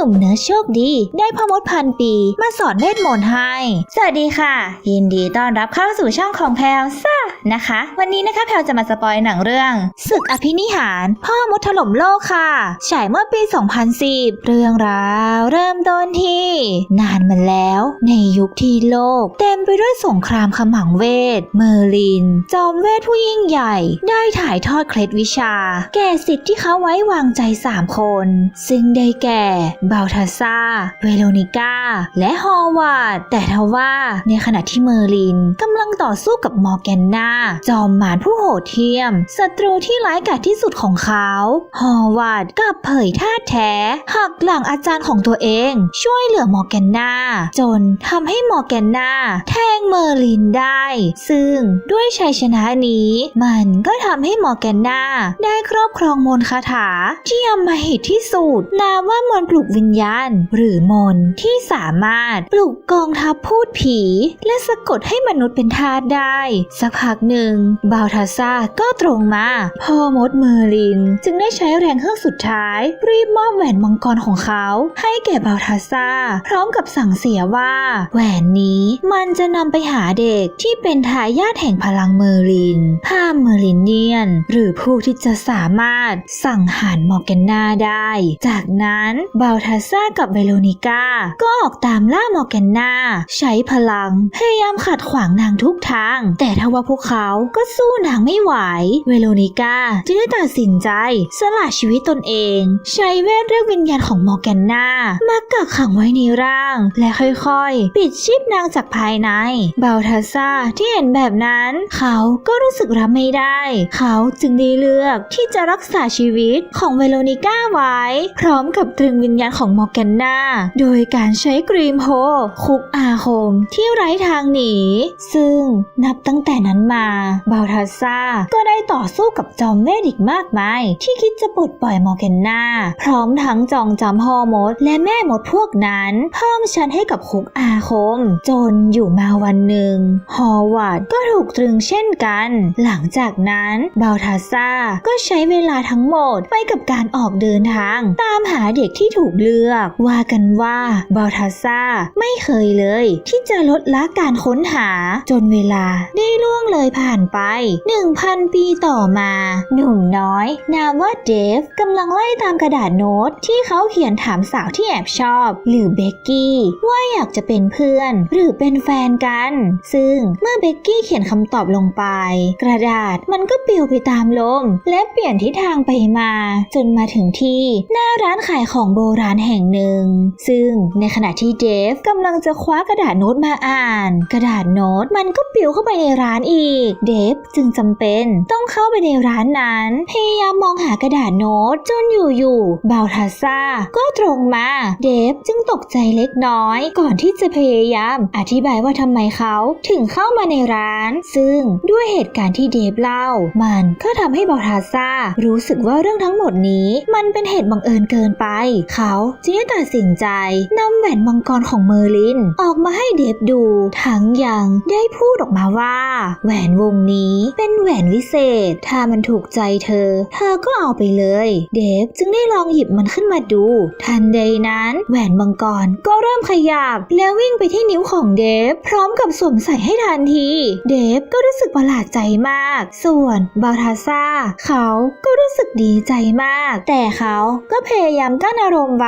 หนุ่มเนื้อโชคดี ได้พ่อมดพันปีมาสอนเวทมนต์ให้ สวัสดีค่ะ ยินดีต้อนรับเข้าสู่ช่องของแพลวซ่านะคะ วันนี้นะคะแพลวจะมาสปอยหนังเรื่องศึกอภินิหาร พ่อมดถล่มโลกค่ะ ฉายเมื่อปี 2010 เรื่องราวเริ่มต้นที่ นานมาแล้ว ในยุคที่โลก เต็มไปด้วยสงครามขมังเวท เมอร์ลิน จอมเวทผู้ยิ่งใหญ่ ได้ถ่ายทอดเคล็ดวิชา แก่สิทธิ์ที่เขาไว้วางใจสามคน ซึ่งได้แก่บาลทาซา เวโรนิก้า และฮอววาร์ด แต่ทว่าในขณะที่เมอร์ลินกำลังต่อสู้กับมอร์แกนนาจอมมารผู้โหดเหี้ยม ศัตรูที่ร้ายกาจที่สุดของเขา ฮอววาร์ดกลับเผยท่าแท้หักหลังอาจารย์ของตัวเอง ช่วยเหลือมอร์แกนนาจนทำให้มอร์แกนนาแทงเมอร์ลินได้ ซึ่งด้วยชัยชนะนี้ มันก็ทำให้มอร์แกนนาได้ครอบครองมนต์คาถาที่อำมหิตที่สุดนามว่ามนต์ปลุกวิิญญาณ หรือมนต์ที่สามารถปลุกกองทัพพูดผี และสะกดให้มนุษย์เป็นทาสได้ สักพักหนึ่งบาวทาซาก็ตรงมา พ่อมดเมอร์ลิน จึงได้ใช้แรงเครื่องสุดท้าย รีบมอบแหวนมังกรของเขา ให้แก่บาวทาซาพร้อมกับสั่งเสียว่า แหวนนี้มันจะนำไปหาเด็กที่เป็นทายาทแห่งพลังเมอร์ลินห้ามเมอร์ลินเนียน หรือผู้ที่จะสามารถสั่งหารมอร์แกนนาได้ จากนั้นบาวทาซากับเวโรนิก้า ก็ออกตามล่ามอร์แกนนา ใช้พลัง พยายามขัดขวางนางทุกทาง แต่ทว่าพวกเขาก็สู้นางไม่ไหว เวโรนิก้าจึงได้ตัดสินใจ สละชีวิตตนเอง ใช้เวทเรียกวิญญาณของมอร์แกนนามากักขังไว้ในร่าง และค่อยๆ ปิดชีพนางจากภายใน เบาวทาซาที่เห็นแบบนั้น เขาก็รู้สึกรับไม่ได้ เขาจึงได้เลือกที่จะรักษาชีวิตของเวโรนิก้าไว้ พร้อมกับตรึงวิญญาณของมอร์แกนนาโดยการใช้กรีมโฮคุกอาคมที่ไร้ทางหนี ซึ่งนับตั้งแต่นั้นมาบาวทาซาก็ได้ต่อสู้กับจอมเวทอีกมากมาย ที่คิดจะปลดปล่อยมอร์แกนนาพร้อมทั้งจองจำพ่อมดและแม่มดพวกนั้น เพิ่มชั้นให้กับคุกอาคม จนอยู่มาวันหนึ่ง ฮอวาร์ดก็ถูกตรึงเช่นกัน หลังจากนั้นบาวทาซาก็ใช้เวลาทั้งหมดไปกับการออกเดินทาง ตามหาเด็กที่ถูกเลือก ว่ากันว่าบาวทาซาไม่เคยเลย ที่จะลดละการค้นหาจนเวลาได้ล่วงเลยผ่านไป 1,000 ปีต่อมา หนุ่มน้อย นามว่าเดฟกำลังไล่ตามกระดาษโน้ต ที่เขาเขียนถามสาวที่แอบชอบ หรือเบกกี้ว่าอยากจะเป็นเพื่อน หรือเป็นแฟนกัน ซึ่งเมื่อเบกกี้เขียนคำตอบลงไป กระดาษมันก็ปลิวไปตามลม และเปลี่ยนทิศทางไปมา จนมาถึงที่หน้าร้านขายของโบราณแห่งหนึ่ง ซึ่งในขณะที่เดฟกำลังจะคว้ากระดาษโน้ตมาอ่าน กระดาษโน้ตมันก็ปลิวเข้าไปในร้านอีก เดฟจึงจำเป็นต้องเข้าไปในร้านนั้น พยายามมองหากระดาษโน้ตจนอยู่ๆบาวทาซาก็ตรงมา เดฟจึงตกใจเล็กน้อยก่อนที่จะพยายาม อธิบายว่าทำไมเขาถึงเข้ามาในร้าน ซึ่งด้วยเหตุการณ์ที่เดฟเล่า มันก็ทำให้บาวทาซารู้สึกว่าเรื่องทั้งหมดนี้ มันเป็นเหตุบังเอิญเกินไป เขาจึงได้ตัดสินใจนำแหวนมังกรของเมอร์ลิน ออกมาให้เดฟดู ทั้งยังได้พูดออกมาว่า แหวนวงนี้เป็นแหวนวิเศษ ถ้ามันถูกใจเธอ เธอก็เอาไปเลย เดฟจึงได้ลองหยิบมันขึ้นมาดู ทันใดนั้นแหวนมังกรก็เริ่มขยับ แล้ววิ่งไปที่นิ้วของเดฟ พร้อมกับสวมใส่ให้ทันที เดฟก็รู้สึกประหลาดใจมาก ส่วนบาทาซาเขาก็รู้สึกดีใจมาก แต่เขาก็พยายามกั้นอารมณ์ไว้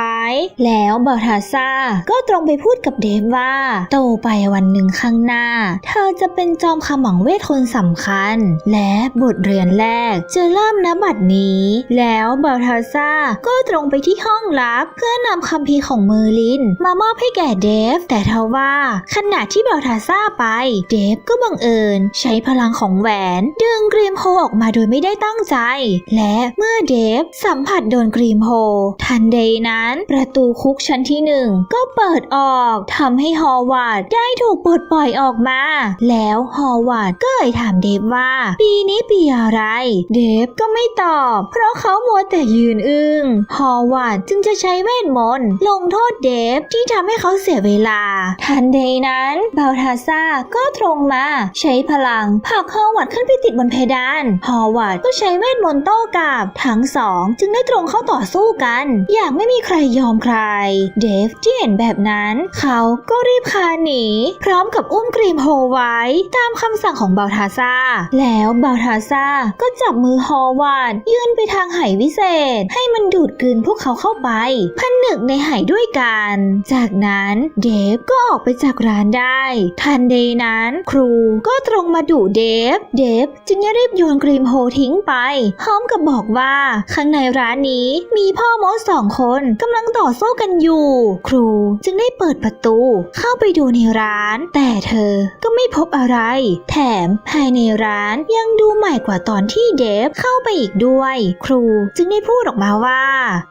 แล้วบาทาซาก็ตรงไปพูดกับเดฟว่า โตไปวันหนึ่งข้างหน้า เธอจะเป็นจอมขมังเวทคนสำคัญ และบทเรียนแรกจะเริ่มนบัดนี้ แล้วบาทาซาก็ตรงไปที่ห้องลับ เพื่อนำคัมภีของเมอร์ลิน มามอบให้แก่เดฟ แต่ทว่าขณะที่บาทาซาไป เดฟก็บังเอิญ ใช้พลังของแหวน ดึงกรีมโฮออกมาโดยไม่ได้ตั้งใจ และเมื่อเดฟสัมผัสโดนกรีมโฮทันใดนั้นประตูคุกชั้นที่หนึ่งก็เปิดออกทำให้ฮอวาร์ดได้ถูกปลดปล่อยออกมา แล้วฮอวาร์ดก็เอ่ยถามเดฟว่า ปีนี้ปีอะไร เดฟก็ไม่ตอบ เพราะเขามัวแต่ยืนอึง้งฮอวาร์ดจึงจะใช้เวทมนต์ลงโทษเดฟที่ทำให้เขาเสียเวลา ทันใดนั้นบาลทาซาก็ตรงมา ใช้พลังผลักฮอวาร์ดขึ้นไปติดบนเพดานฮอวาร์ดก็ใช้เวทมนต์โต้กลับทั้งสอง จึงได้ตรงเข้าต่อสู้กัน อย่างไม่มีใครยอมใคร เดฟที่เห็นแบบนั้น เขาก็รีบคาหนี พร้อมกับอุ้มกรีมโฮไว้ตามคำสั่งของเบลทาซาแล้วเบลทาซาก็จับมือฮอวาดยื่นไปทางไหวิเศษ ให้มันดูดกลืนพวกเขาเข้าไปผนึกในไหด้วยกัน จากนั้นเดฟก็ออกไปจากร้านได้ ทันใดนั้นครูก็ตรงมาดุเดฟ เดฟจึงรีบโยนกรีมโฮทิ้งไปพร้อมกับบอกว่าข้างในร้านนี้มีพ่อมดสองคนกำลังต่อสู้กันอยู่ ครูจึงได้เปิดประตู เข้าไปดูในร้าน แต่เธอก็ไม่พบอะไร แถมภายในร้านยังดูใหม่กว่าตอนที่เดฟเข้าไปอีกด้วย ครูจึงได้พูดออกมาว่า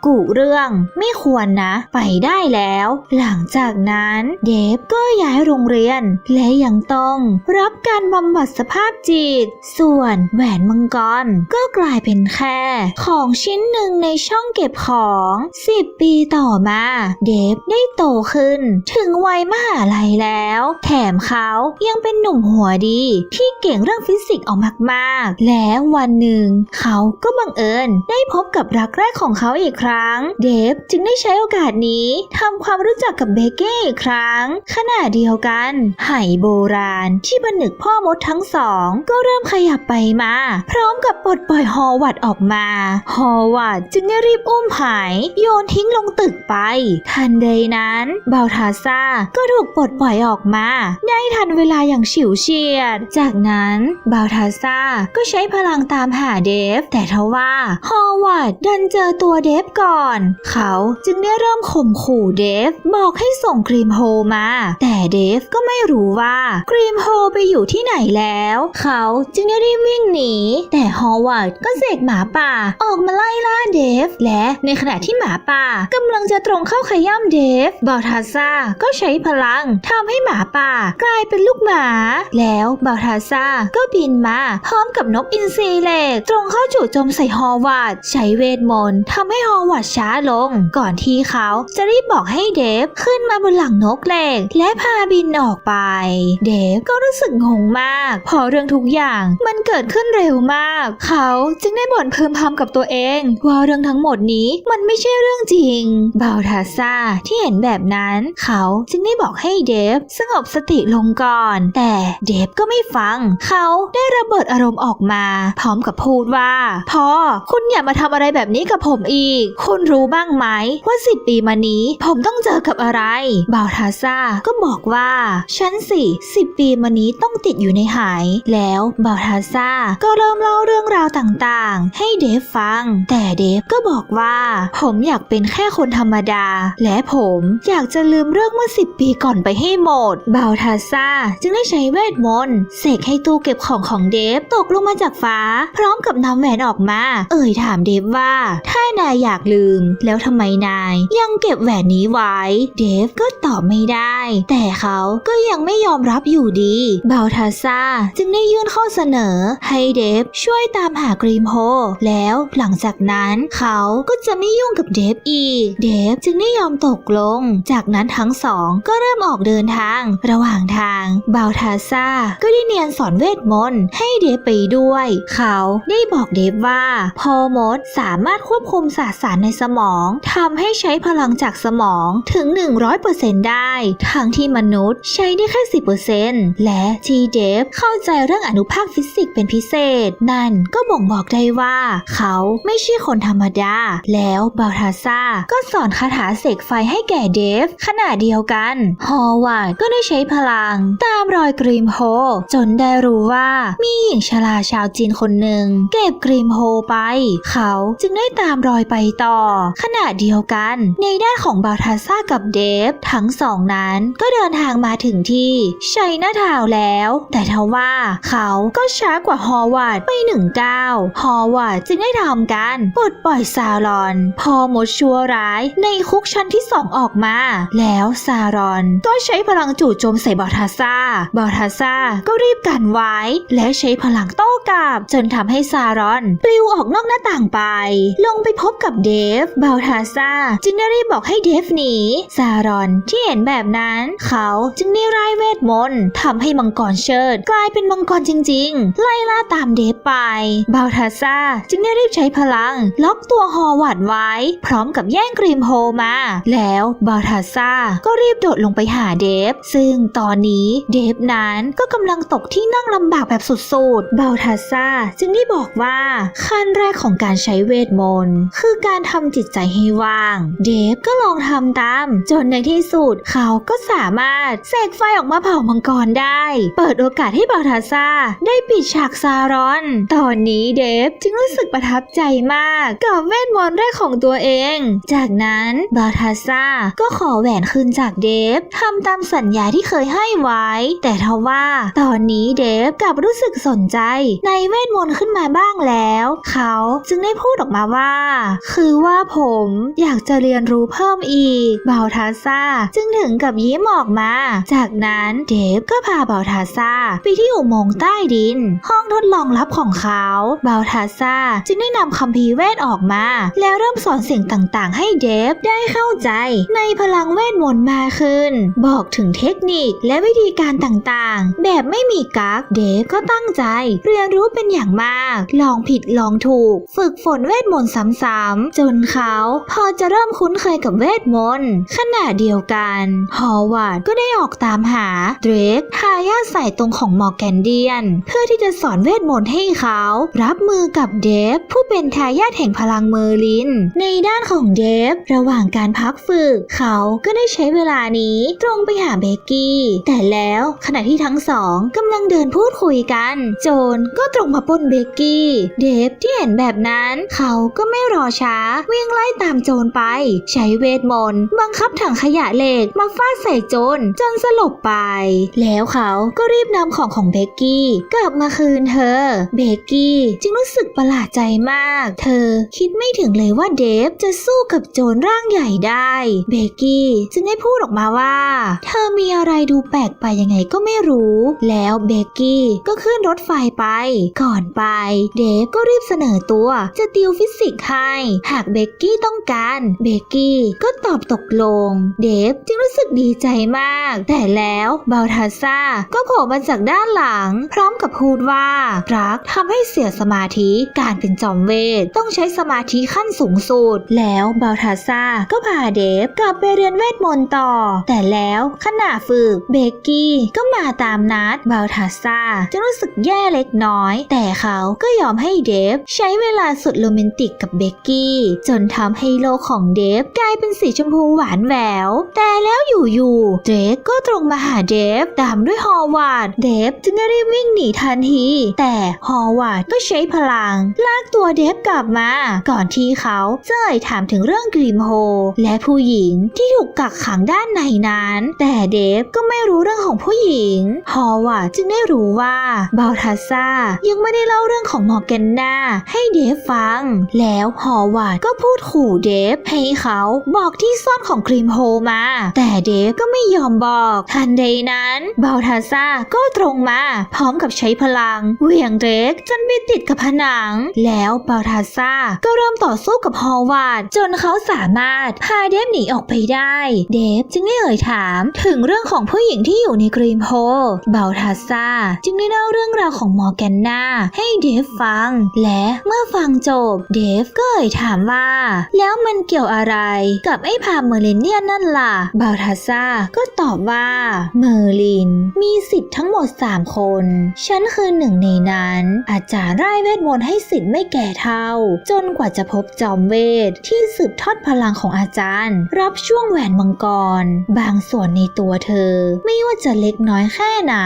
กุเรื่องไม่ควรนะ ไปได้แล้ว หลังจากนั้นเดฟก็ย้ายโรงเรียน และยังต้องรับการบำบัดสภาพจิต ส่วนแหวนมังกรก็กลายเป็นแค่ ของชิ้นหนึ่งในช่องเก็บของ 10 ปีต่อมา เดฟได้โตขึ้น ถึงวัยมหาลัยแล้ว แถมเขายังเป็นหนุ่มหัวดี ที่เก่งเรื่องฟิสิกส์ออกมากๆ และวันหนึ่ง เขาก็บังเอิญได้พบกับรักแรกของเขาอีกครั้ง เดฟจึงได้ใช้โอกาสนี้ทำความรู้จักกับเบเก้อีกครั้ง ขณะเดียวกัน ไหโบราณที่บันึกพ่อมดทั้งสอง ก็เริ่มขยับไปมา พร้อมกับปลดปล่อยฮอวัดออกมา ฮอวัดจึงได้รีบอุ้มไหโยนทิ้งลงตึกไป ทันใดนั้นเบลทาซาก็ถูกปลดปล่อยออกมา ได้ทันเวลาอย่างฉิวเฉียด จากนั้นเบลทาซาก็ใช้พลังตามหาเดฟ แต่ทว่าฮอวัดดันเจอตัวเดฟก่อน เขาจึงได้เริ่มข่มขู่เดฟ บอกให้ส่งกรีมโฮมา แต่เดฟก็ไม่รู้ว่ากรีมโฮไปอยู่ที่ไหนแล้ว เขาจึงได้รีบวิ่งหนี แต่ฮอวัดก็เสกหมาป่า ออกมาไล่ล่าเดฟ และในขณะที่หมาป่ากำลังจะตรงเข้าขย้ำเดฟบอทาซาก็ใช้พลังทำให้หมาป่ากลายเป็นลูกหมา แล้วบอทาซาก็บินมาพร้อมกับนกอินทรีเหล็ก ตรงเข้าจู่โจมใส่ฮอวัดใช้เวทมนต์ทำให้ฮอวัดช้าลง ก่อนที่เขาจะรีบบอกให้เดฟขึ้นมาบนหลังนกเหล็ก และพาบินออกไป เดฟก็รู้สึกงงมากเพอเรื่องทุกอย่างมันเกิดขึ้นเร็วมาก เขาจึงได้บ่นพึมพำกับตัวเอง ว่าเรื่องทั้งหมดนี้มันไม่ใช่เรื่องจริงบาลทาซาที่เห็นแบบนั้น เขาจึงได้บอกให้เดฟสงบสติลงก่อน แต่เดฟก็ไม่ฟัง เขาได้ระเบิดอารมณ์ออกมา พร้อมกับพูดว่าพ่อคุณอย่ามาทำอะไรแบบนี้กับผมอีก คุณรู้บ้างไหมว่าสิบปีมานี้ผมต้องเจอกับอะไรบาลทาซาก็บอกว่าฉันสิสิบปีมานี้ต้องติดอยู่ในหาย แล้วบาลทาซาก็เริ่มเล่าเรื่องราวต่างๆ ให้เดฟฟัง แต่เดฟก็บอกว่า ผมอยากเป็นแค่คนธรรมดา และผมอยากจะลืมเรื่องเมื่อสิบปีก่อนไปให้หมด บาลทาซาจึงได้ใช้เวทมนต์เสกให้ตู้เก็บของของเดฟตกลงมาจากฟ้า พร้อมกับนำแหวนออกมา เอ่ยถามเดฟว่า ถ้านายอยากลืม แล้วทำไมนาย ยังเก็บแหวนนี้ไว้ เดฟก็ตอบไม่ได้ แต่เขาก็ยังไม่ยอมรับอยู่ดีบาลทาซาจึงได้ยื่นข้อเสนอ ให้เดฟช่วยตามหากรีมโฮแล้วหลังจากนั้นเขาก็จะไม่ยุ่งกับเดฟอีกเดฟจึงได้ยอมตกลง จากนั้นทั้งสองก็เริ่มออกเดินทาง ระหว่างทางบาลทาซาก็ได้เนียนสอนเวทมนต์ให้เดฟไปด้วย เขาได้บอกเดฟว่า พอมดสามารถควบคุมสสารในสมองทำให้ใช้พลังจากสมองถึง 100%ได้ ทั้งที่มนุษย์ใช้ได้แค่ 10%และที่เดฟเข้าใจเรื่องอนุภาคฟิสิกส์เป็นพิเศษ นั่นก็บ่งบอกได้ว่า เขาไม่ใช่คนธรรมดา แล้วบาลทาซาก็สอนคาถาเสกไฟให้แก่เดฟ ขณะเดียวกัน ฮอวาดก็ได้ใช้พลัง ตามรอยกรีมโฮ จนได้รู้ว่ามีหญิงชราชาวจีนคนหนึ่ง เก็บกรีมโฮไป เขาจึงได้ตามรอยไปต่อ ขณะเดียวกัน ในด้านของบาทาซ่ากับเดฟ ทั้งสองนั้นก็เดินทางมาถึงที่ชัยนาทาวแล้ว แต่ทว่าเขาก็ช้ากว่าฮอวาดไปหนึ่งก้าวฮอวาดจึงได้ทำการปลดปล่อยซารอน พอหมดชัวร้ายในคุกชั้นที่สองออกมา แล้วซารอนก็ใช้พลังจู่โจมใส่บอลทาซาบอลทาซาก็รีบกันไว้ และใช้พลังโต้กลับ จนทำให้ซารอน ปลิวออกนอกหน้าต่างไป ลงไปพบกับเดฟบาลทาซาจึงได้รีบบอกให้เดฟหนีซารอนที่เห็นแบบนั้นเขาจึงได้ร่ายเวทมนต์ทำให้มังกรเชิด กลายเป็นมังกรจริง ๆ ไล่ล่าตามเดฟไปบาลทาซาจึงได้รีบใช้พลัง ล็อกตัวฮอวาร์ดไว้ พร้อมกับแยย่งกรีมโฮมา แล้วบาทาซ่าก็รีบโดดลงไปหาเดฟ ซึ่งตอนนี้เดฟนั้นก็กำลังตกที่นั่งลำบากแบบสุดๆบาทาซ่าจึงได้บอกว่าขั้นแรกของการใช้เวทมนต์คือการทำจิตใจให้ว่าง เดฟก็ลองทำตาม จนในที่สุดเขาก็สามารถเสกไฟออกมาเผามังกรได้ เปิดโอกาสให้บาทาซ่าได้ปิดฉากซารอน ตอนนี้เดฟจึงรู้สึกประทับใจมากกับเวทมนต์แรกของตัวเองจากนั้นบาทาซ่าก็ขอแหวนคืนจากเดฟทำตามสัญญาที่เคยให้ไว้ แต่ทว่าตอนนี้เดฟกลับรู้สึกสนใจในเวทมนต์ขึ้นมาบ้างแล้ว เขาจึงได้พูดออกมาว่า คือว่าผมอยากจะเรียนรู้เพิ่มอีกบาทาซ่าจึงถึงกับยิ้มออกมา จากนั้นเดฟก็พาบาทาซ่าไปที่อุโมงค์ใต้ดิน ห้องทดลองลับของเขาบาทาซ่าจึงได้นำคัมภีร์เวทออกมา แล้วเริ่มสอนสิ่งต่างๆให้เดฟได้เข้าใจในพลังเวทมนต์มากขึ้น บอกถึงเทคนิคและวิธีการต่างๆ แบบไม่มีกักเดฟก็ตั้งใจ เรียนรู้เป็นอย่างมาก ลองผิดลองถูก ฝึกฝนเวทมนต์ซ้ำๆจนเขาพอจะเริ่มคุ้นเคยกับเวทมนต์ขณะเดียวกันฮอวาร์ดก็ได้ออกตามหาเดรกทายาทสายตรงของมอร์แกนเดียน เพื่อที่จะสอนเวทมนต์ให้เขา รับมือกับเดฟผู้เป็นทายาทแห่งพลังเมอร์ลิน ในด้านของเดฟ ระหว่างการพักฝึก เขาก็ได้ใช้เวลานี้ตรงไปหาเบกกี้ แต่แล้วขณะที่ทั้งสองกำลังเดินพูดคุยกัน โจนก็ตรงมาปล้นเบกกี้ เดฟที่เห็นแบบนั้นเขาก็ไม่รอช้าวิ่งไล่ตามโจรไป ใช้เวทมนต์บังคับถังขยะเหล็กมาฟาดใส่โจรจนสลบไป แล้วเขาก็รีบนำของของเบกกี้กลับมาคืนเธอ เบกกี้จึงรู้สึกประหลาดใจมาก เธอคิดไม่ถึงเลยว่าเดฟจะสู้กับโจรร่างใหญ่ได้ เบกกี้จึงได้พูดออกมาว่า เธอมีอะไรดูแปลกไปยังไงก็ไม่รู้ แล้วเบกกี้ก็ขึ้นรถไฟไป ก่อนไป เดฟก็รีบเสนอตัว จะติวฟิสิกส์ให้ หากเบกกี้ต้องการ เบกกี้ก็ตอบตกลง เดฟจึงรู้สึกดีใจมาก แต่แล้วบาลทาซ่าก็โผล่มาจากด้านหลัง พร้อมกับพูดว่า รักทำให้เสียสมาธิการเป็นจอมเวทต้องใช้สมาธิขั้นสูงสุดแล้วบาลทาซ่าก็พาเดฟกลับไปเรียนเวทมนต์ต่อ แต่แล้วขณะฝึกเบกกี้ก็มาตามนัดบาลทาซ่าจะรู้สึกแย่เล็กน้อย แต่เขาก็ยอมให้เดฟใช้เวลาสุดโรแมนติกกับเบกกี้จนทำให้โลกของเดฟกลายเป็นสีชมพูหวานแหวว แต่แล้วอยู่ๆเดฟก็ตรงมาหาเดฟตามด้วยฮอวาร์ดเดฟจึงได้รีบวิ่งหนีทันที แต่ฮอวาร์ดก็ใช้พลัง ลากตัวเดฟกลับมา ก่อนที่เขาจะเอ่ยถามถึงรื่องกรีมโฮ และผู้หญิงที่ถูกกักขังด้านในนั้น แต่เดฟก็ไม่รู้เรื่องของผู้หญิง ฮอวาจึงได้รู้ว่าบาลทาซ่ายังไม่ได้เล่าเรื่องของมอร์แกนนาให้เดฟฟัง แล้วฮอวาก็พูดขู่เดฟให้เขาบอกที่ซ่อนของกรีมโฮมา แต่เดฟก็ไม่ยอมบอกทันใดนั้นบาลทาซาก็ตรงมา พร้อมกับใช้พลังเหวี่ยงเดฟจนไปติดกับผนัง แล้วบาลทาซาก็เริ่มต่อสู้กับฮอวาจนเขาสามารถพาเดฟหนีออกไปได้ เดฟจึงได้เอ่ยถามถึงเรื่องของผู้หญิงที่อยู่ในกรีมโฮบลทาซาจึงได้เล่าเรื่องราวของมอร์แกนนาให้เดฟฟัง และเมื่อฟังจบ เดฟก็เอ่ยถามว่า แล้วมันเกี่ยวอะไรกับไอ้พาเมอร์ลินเนียนนั่นล่ะเบลทาซาก็ตอบว่าเมอร์ลิน มีสิทธิ์ทั้งหมด 3 คน ฉันคือหนึ่งในนั้น อาจารย์ไร่เวทมนต์ให้สิทธิ์ไม่แก่เท่า จนกว่าจะพบจอมเวทที่สืบทอดพลังของอาจารย์ รับช่วงแหวนมังกร บางส่วนในตัวเธอ ไม่ว่าจะเล็กน้อยแค่ไหน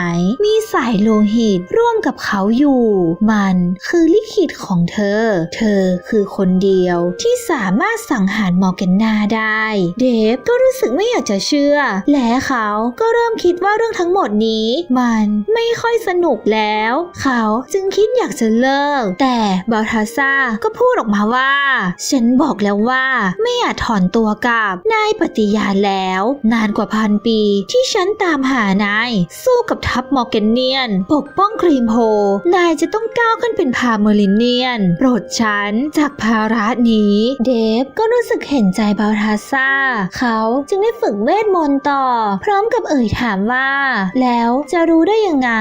มีสายโลหิตร่วมกับเขาอยู่ มันคือลิขิตของเธอ เธอคือคนเดียวที่สามารถสังหารมอร์แกนนาได้ เดฟก็รู้สึกไม่อยากจะเชื่อ และเขาก็เริ่มคิดว่าเรื่องทั้งหมดนี้ มันไม่ค่อยสนุกแล้ว เขาจึงคิดอยากจะเลิก แต่บาทาซ่าก็พูดออกมาว่า ฉันบอกแล้วว่าไม่อาจถอนตัวกลับนายปฏิญาณแล้ว นานกว่าพันปีที่ฉันตามหานาย สู้กับทัพมอร์แกนเนียน ปกป้องครีมโฮ นายจะต้องก้าวขึ้นเป็นพาเมอรินเนียน โปรดฉันจากภาระนี้ เดฟก็รู้สึกเห็นใจบาลทาซ่า เขาจึงได้ฝึกเวทมนต์ต่อ พร้อมกับเอ่ยถามว่า แล้วจะรู้ได้ยังไง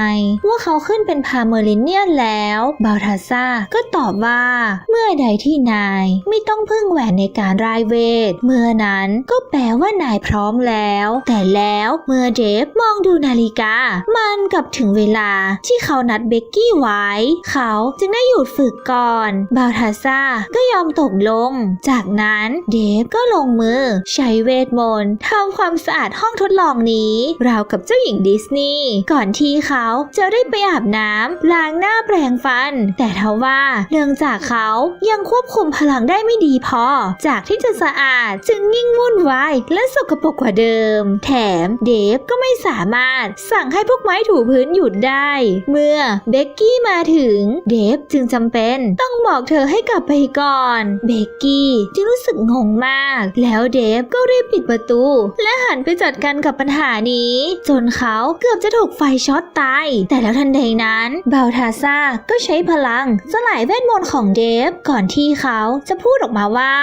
ว่าเขาขึ้นเป็นพาเมอรินเนียนแล้วบาลทาซ่าก็ตอบว่า เมื่อใดที่นายไม่ต้องพึ่งแหวนในการการรายเวท เมื่อนั้นก็แปลว่านายพร้อมแล้ว แต่แล้วเมื่อเดฟมองดูนาฬิกา มันกลับถึงเวลาที่เขานัดเบกกี้ไว้ เขาจึงได้หยุดฝึกก่อน บาลทาซ่าก็ยอมตกลง จากนั้นเดฟก็ลงมือ ใช้เวทมนต์ทำความสะอาดห้องทดลองนี้ ราวกับเจ้าหญิงดิสนีย์ก่อนที่เขาจะได้ไปอาบน้ำล้างหน้าแปรงฟัน แต่ทว่าเนื่องจากเขายังควบคุมพลังได้ไม่ดีพอ จากากที่จะสะอาด จึงยิ่งวุ่นวายและสกปรกกว่าเดิม แถมเดฟก็ไม่สามารถสั่งให้พวกไม้ถูพื้นหยุดได้ เมื่อเบกกี้มาถึงเดฟจึงจำเป็นต้องบอกเธอให้กลับไปก่อน เบกกี้จึงรู้สึกงงมาก แล้วเดฟก็รีบปิดประตู และหันไปจัดการกับปัญหานี้ จนเขาเกือบจะถูกไฟช็อตตาย แต่แล้วทันใดนั้นบาลทาซ่าก็ใช้พลังสลายเวทมนต์ของเดฟก่อนที่เขาจะพูดออกมาว่า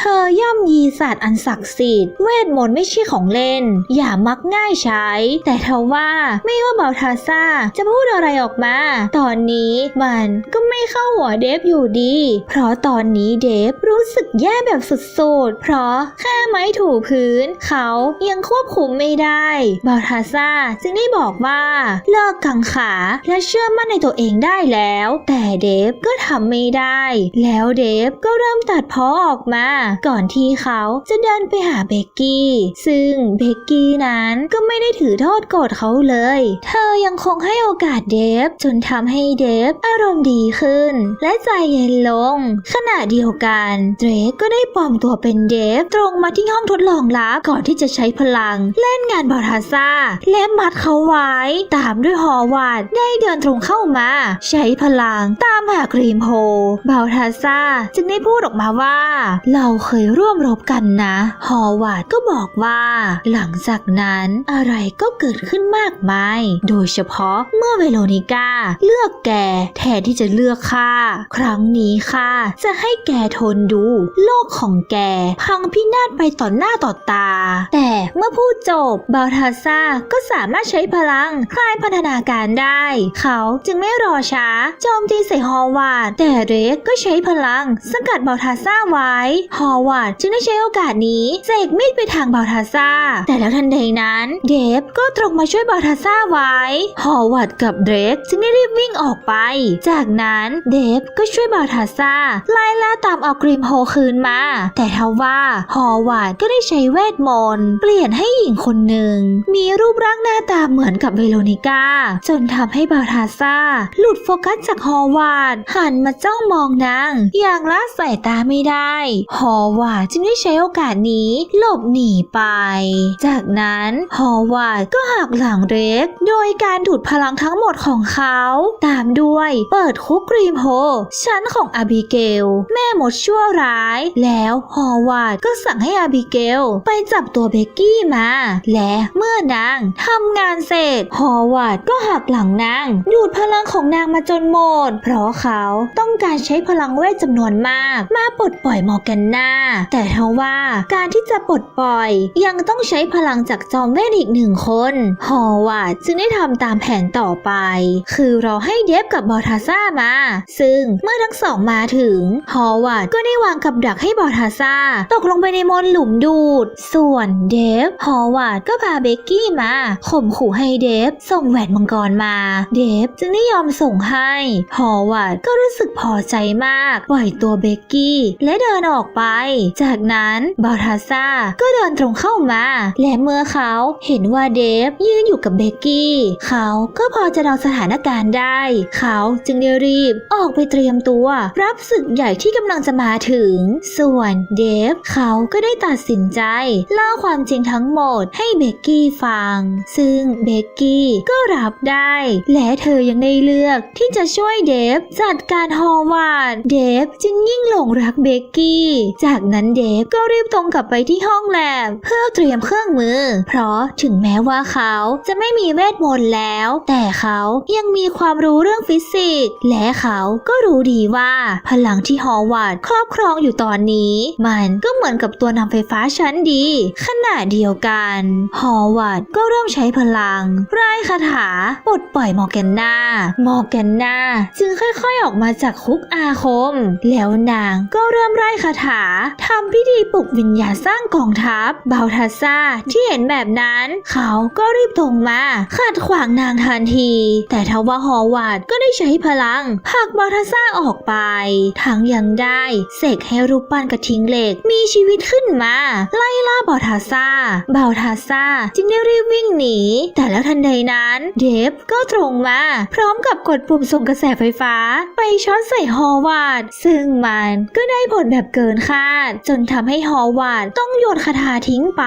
เธอย่อมยีศาสตร์อันศักดิ์สิทธิ์เวทมนต์ไม่ใช่ของเล่น อย่ามักง่ายใช้ แต่เทว่าไม่ว่าเบลทาซ่าจะพูดอะไรออกมา ตอนนี้มันก็ไม่เข้าหัวเดฟอยู่ดี เพราะตอนนี้เดฟรู้สึกแย่แบบสุดๆ เพราะแค่ไม้ถูพื้น เขายังควบคุมไม่ได้บลทาซ่าจึงได้บอกว่าเลิกกังขาและเชื่อมั่นในตัวเองได้แล้ว แต่เดฟก็ทำไม่ได้ แล้วเดฟก็เริ่มตัดพ้อออกมาก่อนที่เขาจะเดินไปหาเบกกี้ ซึ่งเบกกี้นั้นก็ไม่ได้ถือโทษโกรธเขาเลย เธอยังคงให้โอกาสเดฟจนทำให้เดฟอารมณ์ดีขึ้น และใจเย็นลง ขณะเดียวกันเดรกก็ได้ปลอมตัวเป็นเดฟตรงมาที่ห้องทดลองลับก่อนที่จะใช้พลัง เล่นงานบอลทาซ่าและมัดเขาไว้ ตามด้วยฮอวาดได้เดินตรงเข้ามา ใช้พลังตามหากรีมโฮบาลทาซ่าจึงได้พูดออกมาว่า เราเคยร่วมรบกันนะ ฮอวาดก็บอกว่า หลังจากนั้นอะไรก็เกิดขึ้นมากมาย โดยเฉพาะเมื่อเวโรนิก้าเลือกแกแทนที่จะเลือกข้าครั้งนี้ข้าจะให้แกทนดู โลกของแก พังพินาศไปต่อหน้าต่อตา แต่เมื่อพูดจบบาทาซ่าก็สามารถใช้พลังคลายพันธนาการได้ เขาจึงไม่รอช้าโจมตีใส่ฮอวาดแต่เรกก็ใช้พลังสกัดบาทาซ่าไว้ ฮอวาดจึงได้ใช้โอกาสนี้เสกมีดไปทางบาลทาซ่าแต่แล้วทันใดนั้น เดฟก็ตรงมาช่วยบาลทาซ่าไว้ ฮอวาดกับเดรกจึงได้รีบวิ่งออกไป จากนั้นเดฟก็ช่วยบาลทาซ่าไล่ล่าตามเอากรีมโฮคืนมา แต่ทว่าฮอวาดก็ได้ใช้เวทมนต์เปลี่ยนให้หญิงคนหนึ่ง มีรูปร่างหน้าตาเหมือนกับเวโรนิก้า จนทำให้บาลทาซ่าหลุดโฟกัสจากฮอวาดหันมาจ้องมองนางอย่างละสายตาไม่ได้ฮออวาดจึงได้ใช้โอกาสนี้หลบหนีไป จากนั้นฮอวาดก็หักหลังเร็ก โดยการดูดพลังทั้งหมดของเขา ตามด้วยเปิดคุกกรีมโฮชั้นของอาบิเกล แม่หมดชั่วร้าย แล้วฮอวาดก็สั่งให้อาบิเกล ไปจับตัวเบกกี้มา และเมื่อนางทำงานเสร็จฮอวาดก็หักหลังนางดูดพลังของนางมาจนหมด เพราะเขาต้องการใช้พลังเวทจำนวนมาก มาปลดปล่อยมอร์แกนนาแต่ทว่าการที่จะปลดปล่อย ยังต้องใช้พลังจากจอมเวทอีกหนึ่งคน ฮอวาดจึงได้ทำตามแผนต่อไป คือรอให้เดฟกับบอทาซ่ามา ซึ่งเมื่อทั้งสองมาถึง ฮอวาดก็ได้วางกับดักให้บอทาซ่า ตกลงไปในมนหลุมดูด ส่วนเดฟ ฮอวาดก็พาเบกกี้มา ข่มขู่ให้เดฟ ส่งแหวนมังกรมา เดฟจึงได้ยอมส่งให้ ฮอวาดก็รู้สึกพอใจมาก ปล่อยตัวเบกกี้ และเดินออกไปจากนั้นบอลทาซ่าก็เดินตรงเข้ามา และเมื่อเขาเห็นว่าเดฟยืนอยู่กับเบกกี้ เขาก็พอจะเดาสถานการณ์ได้ เขาจึงได้รีบออกไปเตรียมตัว รับศึกใหญ่ที่กำลังจะมาถึง ส่วนเดฟเขาก็ได้ตัดสินใจเล่าความจริงทั้งหมดให้เบกกี้ฟัง ซึ่งเบกกี้ก็รับได้ และเธอยังได้เลือกที่จะช่วยเดฟจัดการฮอวาดเดฟจึงยิ่งหลงรักเบกกี้จากนั้นเดฟก็รีบตรงกลับไปที่ห้องแลบเพื่อเตรียมเครื่องมือ เพราะถึงแม้ว่าเขาจะไม่มีเวทมนต์แล้ว แต่เขายังมีความรู้เรื่องฟิสิกส์และเขาก็รู้ดีว่าพลังที่ฮอวาดครอบครองอยู่ตอนนี้ มันก็เหมือนกับตัวนำไฟฟ้าชั้นดี ขณะเดียวกันฮอวาดก็เริ่มใช้พลังร่ายคาถาปลดปล่อยมอร์แกนนามอร์แกนนาจึงค่อยๆออกมาจากคุกอาคม แล้วนางก็เริ่มไล่คาถาทำพิธีปลุกวิญญาณสร้างกองทัพบาลทัสซาที่เห็นแบบนั้น เขาก็รีบตรงมาขัดขวางนางทันที แต่ทว่าฮอวาดก็ได้ใช้พลังผลักบาลทัสซาออกไป ทั้งยังได้เสกให้รูปปั้นกระทิงเหล็กมีชีวิตขึ้นมา ไล่ล่าบาลทัสซาบาลทัสซาจึงได้รีบวิ่งหนี แต่แล้วทันใดนั้น เดฟก็ตรงมา พร้อมกับกดปุ่มส่งกระแสไฟฟ้า ไปช็อตใส่ฮอวาดซึ่งมันก็ได้ผลแบบเกินคาดจนทำให้ฮอวาร์ดต้องโยนคาถาทิ้งไป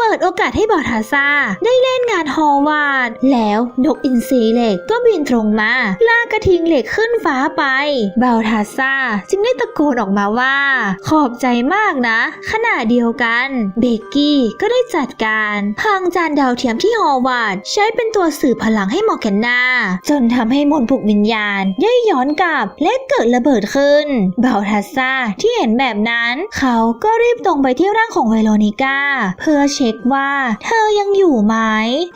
เปิดโอกาสให้บอทาซาได้เล่นงานฮอวาดแล้วนกอินทรีเหล็กก็บินตรงมา ลากกระทิงเหล็กขึ้นฟ้าไปบาลทาซาจึงได้ตะโกนออกมาว่า ขอบใจมากนะ ขณะเดียวกันเบกกี้ก็ได้จัดการพังจานดาวเทียมที่ฮอวาดใช้เป็นตัวสื่อพลังให้มอร์แกนนาจนทำให้มนต์ปลุกวิญญาณย่อยย้อนกลับและเกิดระเบิดขึ้นบาลทัสซาที่เห็นแบบนั้นเขาก็รีบตรงไปที่ร่างของเวโรนิก้า เพื่อเช็คว่า เธอยังอยู่ไหม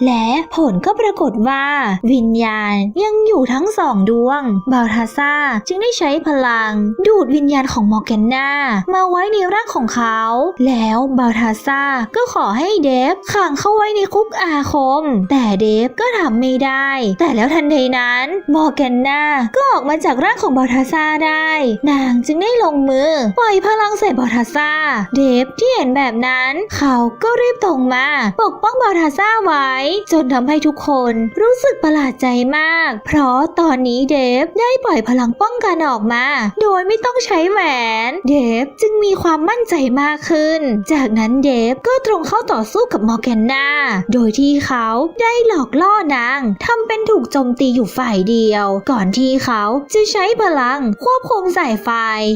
และผลก็ปรากฏว่า วิญญาณยังอยู่ทั้งสองดวง บาลทัสซาจึงได้ใช้พลัง ดูดวิญญาณของมอร์แกนนามาไว้ในร่างของเขา แล้วบาลทัสซาก็ขอให้เดฟขังเข้าไว้ในคุกอาคม แต่เดฟก็ทำไม่ได้ แต่แล้วทันใดนั้นมอร์แกนนาก็ออกมาจากร่างของบาลทัสซาได้ นางจึงได้ลงมือปล่อยพลังใส่บาลทัสซาเดฟที่เห็นแบบนั้น เขาก็รีบตรงมา ปกป้องบาลทัสซาไว้ จนทำให้ทุกคนรู้สึกประหลาดใจมาก เพราะตอนนี้เดฟได้ปล่อยพลังป้องกันออกมา โดยไม่ต้องใช้แหวน เดฟจึงมีความมั่นใจมากขึ้น จากนั้นเดฟก็ตรงเข้าต่อสู้กับมอร์แกนนาโดยที่เขาได้หลอกล่อนางทำเป็นถูกโจมตีอยู่ฝ่ายเดียว ก่อนที่เขาจะใช้พลังควบคุมสายไฟ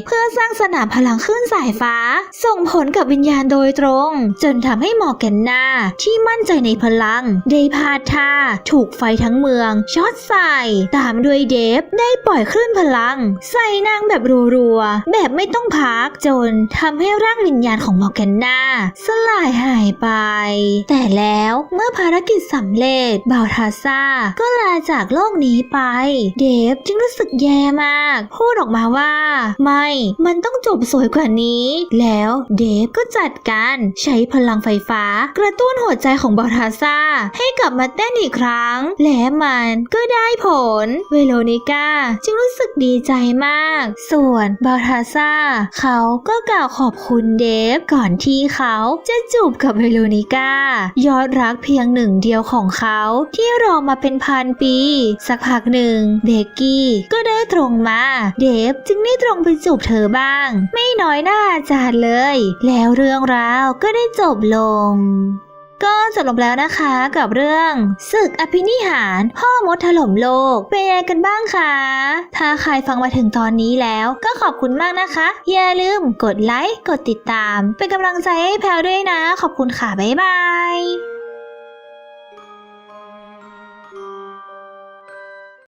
เพื่อสร้างสนามพลังขึ้นสายฟ้า ส่งผลกับวิญญาณโดยตรง จนทำให้มอร์แกนนาที่มั่นใจในพลัง ได้พาดท่าถูกไฟทั้งเมือง ช็อตใส่ ตามด้วยเดฟได้ปล่อยคลื่นพลัง ใส่นางแบบรัวๆ แบบไม่ต้องพักจนทำให้ร่างวิญญาณของมอร์แกนนาสลายหายไป แต่แล้วเมื่อภารกิจสำเร็จบาวทาซาก็ลาจากโลกนี้ไป เดฟจึงรู้สึกแย่มาก พูดออกมาว่า ไม่มันต้องจบสวยกว่านี้แล้วเดฟก็จัดการใช้พลังไฟฟ้ากระตุ้นหัวใจของบาวทาซาให้กลับมาเต้นอีกครั้ง และมันก็ได้ผล เวโรนิก้าจึงรู้สึกดีใจมาก ส่วนบาวทาซาเขาก็กล่าวขอบคุณเดฟก่อนที่เขาจะจูบกับเวโรนิก้ายอดรักเพียงหนึ่งเดียวของเขาที่รอมาเป็นพันปี สักพักหนึ่งเบกกี้ก็ได้ตรงมา เดฟจึงได้ตรงไปจูบเธอบ้าง ไม่น้อยหน้าอาจารย์เลย แล้วเรื่องราวก็ได้จบลง ก็จบลงแล้วนะคะกับเรื่องศึกอภินิหารพ่อมดถล่มโลก เป็นยังไงกันบ้างคะ ถ้าใครฟังมาถึงตอนนี้แล้วก็ขอบคุณมากนะคะ อย่าลืมกดไลค์ กดติดตาม เป็นกำลังใจให้แพลวด้วยนะ ขอบคุณค่ะ บ๊ายบาย